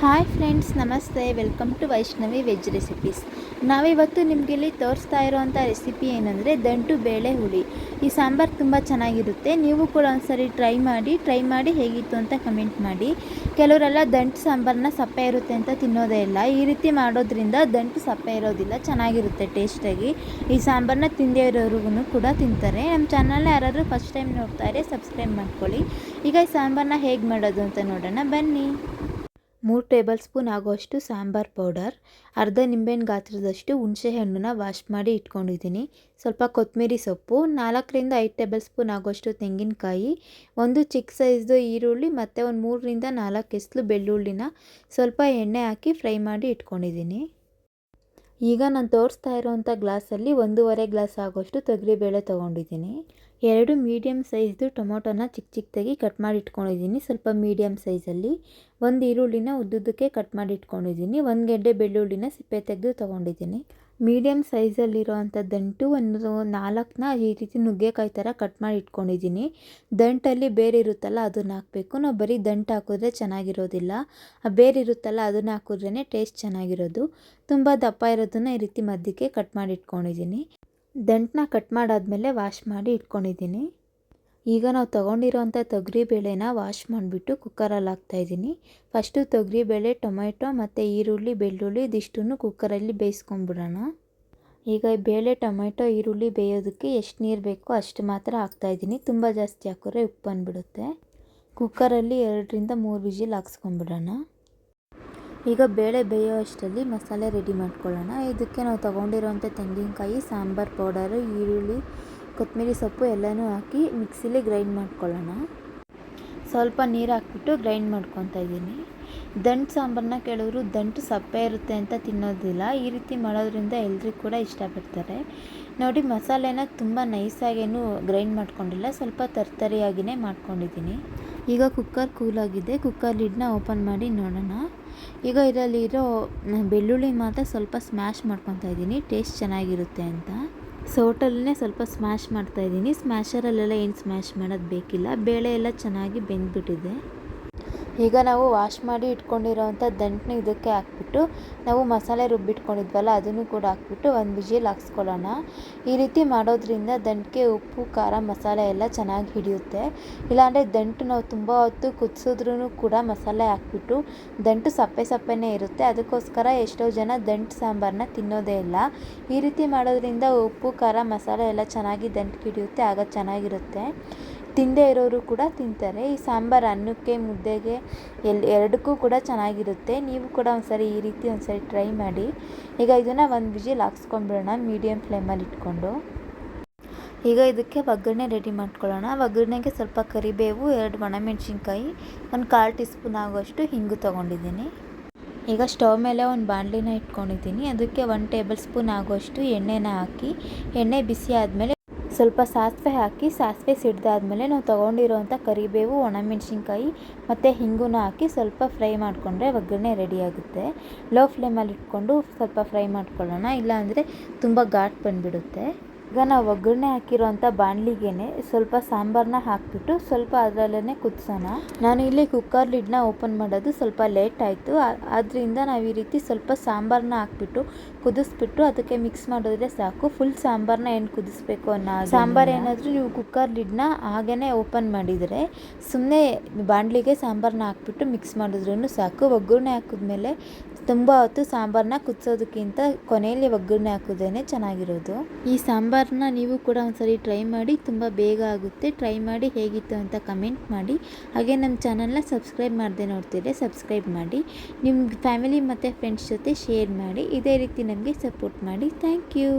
Hi friends, ನಮಸ್ತೆ. Welcome to Vaishnavi veg recipes. ನಾವಿವತ್ತು ನಿಮಗೆ ಇಲ್ಲಿ ತೋರಿಸ್ತಾ ಇರೋವಂಥ ರೆಸಿಪಿ ಏನಂದರೆ ದಂಟು ಬೇಳೆ ಹುಳಿ. ಈ ಸಾಂಬಾರು ತುಂಬ ಚೆನ್ನಾಗಿರುತ್ತೆ. ನೀವು ಕೂಡ ಒಂದ್ಸರಿ ಟ್ರೈ ಮಾಡಿ ಟ್ರೈ ಮಾಡಿ ಹೇಗಿತ್ತು ಅಂತ ಕಮೆಂಟ್ ಮಾಡಿ. ಕೆಲವರೆಲ್ಲ ದಂಟು ಸಾಂಬಾರನ್ನ ಸಪ್ಪೆ ಇರುತ್ತೆ ಅಂತ ತಿನ್ನೋದೇ ಇಲ್ಲ. ಈ ರೀತಿ ಮಾಡೋದ್ರಿಂದ ದಂಟು ಸಪ್ಪೆ ಇರೋದಿಲ್ಲ, ಚೆನ್ನಾಗಿರುತ್ತೆ ಟೇಸ್ಟಾಗಿ. ಈ ಸಾಂಬಾರನ್ನ ತಿಂದೇ ಇರೋರಿಗೂ ಕೂಡ ತಿಂತಾರೆ. ನಮ್ಮ ಚಾನಲ್ನ ಯಾರಾದರೂ ಫಸ್ಟ್ ಟೈಮ್ ನೋಡ್ತಾರೆ ಸಬ್ಸ್ಕ್ರೈಬ್ ಮಾಡ್ಕೊಳ್ಳಿ. ಈಗ ಈ ಸಾಂಬಾರನ್ನ ಹೇಗೆ ಮಾಡೋದು ಅಂತ ನೋಡೋಣ. ಬನ್ನಿ. ಮೂರು ಟೇಬಲ್ ಸ್ಪೂನ್ ಆಗೋಷ್ಟು ಸಾಂಬಾರ್ ಪೌಡರ್, ಅರ್ಧ ನಿಂಬೆಹಣ್ಣು ಗಾತ್ರದಷ್ಟು ಹುಣಸೆ ಹಣ್ಣನ್ನ ವಾಶ್ ಮಾಡಿ ಇಟ್ಕೊಂಡಿದ್ದೀನಿ. ಸ್ವಲ್ಪ ಕೊತ್ತಂಬರಿ ಸೊಪ್ಪು, ನಾಲ್ಕರಿಂದ ಐದು ಟೇಬಲ್ ಸ್ಪೂನ್ ಆಗೋಷ್ಟು ತೆಂಗಿನಕಾಯಿ, ಒಂದು ಚಿಕ್ಕ ಸೈಜ್ದು ಈರುಳ್ಳಿ ಮತ್ತು ಒಂದು ಮೂರರಿಂದ ನಾಲ್ಕು ಎಸ್ಲು ಬೆಳ್ಳುಳ್ಳಿನ ಸ್ವಲ್ಪ ಎಣ್ಣೆ ಹಾಕಿ ಫ್ರೈ ಮಾಡಿ ಇಟ್ಕೊಂಡಿದ್ದೀನಿ. ಈಗ ನಾನು ತೋರಿಸ್ತಾ ಇರೋವಂಥ ಗ್ಲಾಸಲ್ಲಿ ಒಂದೂವರೆ ಗ್ಲಾಸ್ ಆಗೋಷ್ಟು ತೊಗರಿಬೇಳೆ ತೊಗೊಂಡಿದ್ದೀನಿ. ಎರಡು ಮೀಡಿಯಮ್ ಸೈಜ್ದು ಟೊಮೊಟೊನ ಚಿಕ್ಕ ಚಿಕ್ಕದಾಗಿ ಕಟ್ ಮಾಡಿ ಇಟ್ಕೊಂಡಿದ್ದೀನಿ. ಸ್ವಲ್ಪ ಮೀಡಿಯಮ್ ಸೈಜಲ್ಲಿ ಒಂದು ಈರುಳ್ಳಿನ ಉದ್ದುದ್ದಕ್ಕೆ ಕಟ್ ಮಾಡಿ ಇಟ್ಕೊಂಡಿದ್ದೀನಿ. ಒಂದು ಗೆಡ್ಡೆ ಬೆಳ್ಳುಳ್ಳಿನ ಸಿಪ್ಪೆ ತೆಗೆದು ತೊಗೊಂಡಿದ್ದೀನಿ. ಮೀಡಿಯಮ್ ಸೈಜಲ್ಲಿರೋವಂಥ ದಂಟು ಒಂದು ನಾಲ್ಕನ್ನ ಈ ರೀತಿ ನುಗ್ಗೆಕಾಯಿ ಥರ ಕಟ್ ಮಾಡಿ ಇಟ್ಕೊಂಡಿದ್ದೀನಿ. ದಂಟಲ್ಲಿ ಬೇರೆ ಇರುತ್ತಲ್ಲ ಅದನ್ನು ಹಾಕಬೇಕು. ನಾವು ಬರೀ ದಂಟು ಹಾಕಿದ್ರೆ ಚೆನ್ನಾಗಿರೋದಿಲ್ಲ. ಆ ಬೇರೆ ಇರುತ್ತಲ್ಲ ಅದನ್ನು ಹಾಕಿದ್ರೇ ಟೇಸ್ಟ್ ಚೆನ್ನಾಗಿರೋದು. ತುಂಬ ದಪ್ಪ ಇರೋದನ್ನು ಈ ರೀತಿ ಮಧ್ಯಕ್ಕೆ ಕಟ್ ಮಾಡಿ ಇಟ್ಕೊಂಡಿದ್ದೀನಿ. ದಂಟನ್ನ ಕಟ್ ಮಾಡಾದಮೇಲೆ ವಾಶ್ ಮಾಡಿ ಇಟ್ಕೊಂಡಿದ್ದೀನಿ. ಈಗ ನಾವು ತೊಗೊಂಡಿರೋಂಥ ತೊಗರಿ ಬೇಳೆನ ವಾಶ್ ಮಾಡಿಬಿಟ್ಟು ಕುಕ್ಕರಲ್ಲಿ ಹಾಕ್ತಾಯಿದ್ದೀನಿ ಫಸ್ಟು ತೊಗರಿ ಬೇಳೆ ಟೊಮೆಟೊ ಮತ್ತು ಈರುಳ್ಳಿ, ಬೆಳ್ಳುಳ್ಳಿ ಇದಿಷ್ಟನ್ನು ಕುಕ್ಕರಲ್ಲಿ ಬೇಯಿಸ್ಕೊಂಡ್ಬಿಡೋಣ. ಈಗ ಬೇಳೆ ಟೊಮೆಟೊ ಈರುಳ್ಳಿ ಬೇಯೋದಕ್ಕೆ ಎಷ್ಟು ನೀರು ಬೇಕೋ ಅಷ್ಟು ಮಾತ್ರ ಹಾಕ್ತಾಯಿದ್ದೀನಿ ತುಂಬ ಜಾಸ್ತಿ ಹಾಕಿದ್ರೆ ಉಪ್ಪು ಬಂದುಬಿಡುತ್ತೆ. ಕುಕ್ಕರಲ್ಲಿ ಎರಡರಿಂದ ಮೂರು ವಿಜಿಲ್ ಹಾಕ್ಸ್ಕೊಂಡ್ಬಿಡೋಣ. ಈಗ ಬೇಳೆ ಬೇಯೋ ಅಷ್ಟರಲ್ಲಿ ಮಸಾಲೆ ರೆಡಿ ಮಾಡ್ಕೊಳ್ಳೋಣ. ಇದಕ್ಕೆ ನಾವು ತೊಗೊಂಡಿರೋವಂಥ ತೆಂಗಿನಕಾಯಿ, ಸಾಂಬಾರು ಪೌಡರು, ಈರುಳ್ಳಿ ಕೊತ್ತಂಬರಿ ಸೊಪ್ಪು ಎಲ್ಲನೂ ಹಾಕಿ ಮಿಕ್ಸಿಲಿ ಗ್ರೈಂಡ್ ಮಾಡ್ಕೊಳ್ಳೋಣ. ಸ್ವಲ್ಪ ನೀರು ಹಾಕ್ಬಿಟ್ಟು ಗ್ರೈಂಡ್ ಮಾಡ್ಕೊತಾ ಇದ್ದೀನಿ. ದಂಟು ಸಾಂಬಾರನ್ನ ಕೆಲವರು ದಂಟು ಸಪ್ಪೆ ಇರುತ್ತೆ ಅಂತ ತಿನ್ನೋದಿಲ್ಲ. ಈ ರೀತಿ ಮಾಡೋದ್ರಿಂದ ಎಲ್ರಿಗೂ ಕೂಡ ಇಷ್ಟಪಡ್ತಾರೆ. ನೋಡಿ, ಮಸಾಲೆನ ತುಂಬ ನೈಸಾಗೇನು ಗ್ರೈಂಡ್ ಮಾಡ್ಕೊಂಡಿಲ್ಲ. ಸ್ವಲ್ಪ ತರ್ತರಿಯಾಗಿಯೇ ಮಾಡ್ಕೊಂಡಿದ್ದೀನಿ. ಈಗ ಕುಕ್ಕರ್ ಕೂಲಾಗಿದೆ. ಕುಕ್ಕರ್ ಲಿಡ್ನ ಓಪನ್ ಮಾಡಿ ನೋಡೋಣ. ಈಗ ಇದರಲ್ಲಿರೋ ಬೆಳ್ಳುಳ್ಳಿ ಮಾತ್ರ ಸ್ವಲ್ಪ ಸ್ಮ್ಯಾಶ್ ಮಾಡ್ಕೊತಾ ಇದ್ದೀನಿ. ಟೇಸ್ಟ್ ಚೆನ್ನಾಗಿರುತ್ತೆ ಅಂತ. ಸೌಟಲ್ಲೇ ಸ್ವಲ್ಪ ಸ್ಮ್ಯಾಶ್ ಮಾಡ್ತಾಯಿದ್ದೀನಿ ಸ್ಮ್ಯಾಷರಲ್ಲೆಲ್ಲ ಏನು ಸ್ಮ್ಯಾಶ್ ಮಾಡೋದು ಬೇಕಿಲ್ಲ. ಬೇಳೆ ಎಲ್ಲ ಚೆನ್ನಾಗಿ ಬೆಂದ್ಬಿಟ್ಟಿದೆ. ಈಗ ನಾವು ವಾಶ್ ಮಾಡಿ ಇಟ್ಕೊಂಡಿರೋವಂಥ ದಂಟನ್ನ ಇದಕ್ಕೆ ಹಾಕ್ಬಿಟ್ಟು ನಾವು ಮಸಾಲೆ ರುಬ್ಬಿಟ್ಕೊಂಡಿದ್ವಲ್ಲ, ಅದನ್ನು ಕೂಡ ಹಾಕ್ಬಿಟ್ಟು ಒಂದು ವಿಜಿಲ್ ಹಾಕ್ಸ್ಕೊಳ್ಳೋಣ. ಈ ರೀತಿ ಮಾಡೋದ್ರಿಂದ ದಂಟಿಗೆ ಉಪ್ಪು, ಖಾರ, ಮಸಾಲೆ ಎಲ್ಲ ಚೆನ್ನಾಗಿ ಹಿಡಿಯುತ್ತೆ. ಇಲ್ಲಾಂದರೆ ದಂಟು ನಾವು ತುಂಬ ಹೊತ್ತು ಕುದಿಸಿದ್ರೂ ಕೂಡ ಮಸಾಲೆ ಹಾಕ್ಬಿಟ್ಟು ದಂಟು ಸಪ್ಪೆ ಸಪ್ಪೆನೇ ಇರುತ್ತೆ. ಅದಕ್ಕೋಸ್ಕರ ಎಷ್ಟೋ ಜನ ದಂಟು ಸಾಂಬಾರನ್ನ ತಿನ್ನೋದೇ ಇಲ್ಲ. ಈ ರೀತಿ ಮಾಡೋದ್ರಿಂದ ಉಪ್ಪು, ಖಾರ, ಮಸಾಲೆ ಎಲ್ಲ ಚೆನ್ನಾಗಿ ದಂಟಿಗೆ ಹಿಡಿಯುತ್ತೆ ಆಗ ಚೆನ್ನಾಗಿರುತ್ತೆ. ತಿಂದೇ ಇರೋರು ಕೂಡ ತಿಂತಾರೆ. ಈ ಸಾಂಬಾರು ಅನ್ನಕ್ಕೆ, ಮುದ್ದೆಗೆ ಎಲ್, ಎರಡಕ್ಕೂ ಕೂಡ ಚೆನ್ನಾಗಿರುತ್ತೆ. ನೀವು ಕೂಡ ಒಂದ್ಸರಿ ಈ ರೀತಿ ಒಂದ್ಸರಿ ಟ್ರೈ ಮಾಡಿ. ಈಗ ಇದನ್ನು ಒಂದು ವಿಜಿಲ್ ಹಾಕ್ಸ್ಕೊಂಡ್ಬಿಡೋಣ ಮೀಡಿಯಮ್ ಫ್ಲೇಮಲ್ಲಿ ಇಟ್ಕೊಂಡು. ಈಗ ಇದಕ್ಕೆ ಒಗ್ಗರಣೆ ರೆಡಿ ಮಾಡ್ಕೊಳ್ಳೋಣ. ಒಗ್ಗರಣೆಗೆ ಸ್ವಲ್ಪ ಕರಿಬೇವು, ಎರಡು ಒಣಮೆಣ್ಸಿನ್ಕಾಯಿ, ಒಂದು ಕಾಲು ಟೀ ಸ್ಪೂನ್ ಆಗುವಷ್ಟು ಹಿಂಗು ತೊಗೊಂಡಿದ್ದೀನಿ. ಈಗ ಸ್ಟವ್ ಮೇಲೆ ಒಂದು ಬಾಣಲಿನ ಇಟ್ಕೊಂಡಿದ್ದೀನಿ. ಅದಕ್ಕೆ ಒನ್ ಟೇಬಲ್ ಸ್ಪೂನ್ ಆಗುವಷ್ಟು ಎಣ್ಣೆನ ಹಾಕಿ, ಎಣ್ಣೆ ಬಿಸಿ ಆದಮೇಲೆ ಸ್ವಲ್ಪ ಸಾಸಿವೆ ಹಾಕಿ, ಸಾಸಿವೆ ಸಿಡ್ದಾದ್ಮೇಲೆ ನಾವು ತೊಗೊಂಡಿರೋವಂಥ ಕರಿಬೇವು, ಒಣಮೆಣ್ಸಿನ್ಕಾಯಿ ಮತ್ತು ಹಿಂಗೂನ ಹಾಕಿ ಸ್ವಲ್ಪ ಫ್ರೈ ಮಾಡಿಕೊಂಡ್ರೆ ಒಗ್ಗರಣೆ ರೆಡಿಯಾಗುತ್ತೆ ಲೋ ಫ್ಲೇಮಲ್ಲಿ ಇಟ್ಕೊಂಡು ಸ್ವಲ್ಪ ಫ್ರೈ ಮಾಡ್ಕೊಳ್ಳೋಣ. ಇಲ್ಲಾಂದರೆ ತುಂಬ ಘಾಟ್ ಬಂದುಬಿಡುತ್ತೆ. ಈಗ ನಾವು ಒಗ್ಗರಣೆ ಹಾಕಿರೋಂಥ ಬಾಣಲಿಗೆನೆ ಸ್ವಲ್ಪ ಸಾಂಬಾರನ್ನ ಹಾಕಿಬಿಟ್ಟು ಸ್ವಲ್ಪ ಅದರಲ್ಲೇ ಕುದಿಸೋಣ. ನಾನು ಇಲ್ಲಿ ಕುಕ್ಕರ್ ಲಿಡ್ನ ಓಪನ್ ಮಾಡೋದು ಸ್ವಲ್ಪ ಲೇಟ್ ಆಯಿತು. ಆದ್ದರಿಂದ ನಾವು ಈ ರೀತಿ ಸ್ವಲ್ಪ ಸಾಂಬಾರನ್ನ ಹಾಕ್ಬಿಟ್ಟು ಕುದಿಸ್ಬಿಟ್ಟು ಅದಕ್ಕೆ ಮಿಕ್ಸ್ ಮಾಡಿದ್ರೆ ಸಾಕು. ಫುಲ್ ಸಾಂಬಾರನ್ನ ಏನು ಕುದಿಸ್ಬೇಕು ಅನ್ನೋ ಸಾಂಬಾರು ಏನಾದರೂ ನೀವು ಕುಕ್ಕರ್ ಲಿಡ್ನ ಹಾಗೇ ಓಪನ್ ಮಾಡಿದರೆ ಸುಮ್ಮನೆ ಬಾಣಲಿಗೆ ಸಾಂಬಾರನ್ನ ಹಾಕ್ಬಿಟ್ಟು ಮಿಕ್ಸ್ ಮಾಡಿದ್ರೂ ಸಾಕು. ಒಗ್ಗರಣೆ ಹಾಕಿದ್ಮೇಲೆ ತುಂಬ ಹೊತ್ತು ಸಾಂಬಾರನ್ನ ಕುದಿಸೋದಕ್ಕಿಂತ ಕೊನೆಯಲ್ಲಿ ಒಗ್ಗರಣೆ ಹಾಕೋದೇ ಚೆನ್ನಾಗಿರೋದು. ಈ ಸಾಂಬಾರನ್ನ ನೀವು ಕೂಡ ಒಂದ್ಸರಿ ಟ್ರೈ ಮಾಡಿ, ತುಂಬ ಬೇಗ ಆಗುತ್ತೆ. ಟ್ರೈ ಮಾಡಿ ಹೇಗಿತ್ತು ಅಂತ ಕಮೆಂಟ್ ಮಾಡಿ. ಹಾಗೆ ನಮ್ಮ ಚಾನಲ್ನ ಸಬ್ಸ್ಕ್ರೈಬ್ ಮಾಡದೆ ನೋಡ್ತಿದ್ರೆ ಸಬ್ಸ್ಕ್ರೈಬ್ ಮಾಡಿ. ನಿಮ್ಮ ಫ್ಯಾಮಿಲಿ ಮತ್ತು ಫ್ರೆಂಡ್ಸ್ ಜೊತೆ ಶೇರ್ ಮಾಡಿ. ಇದೇ ರೀತಿ ನಮಗೆ ಸಪೋರ್ಟ್ ಮಾಡಿ. Thank you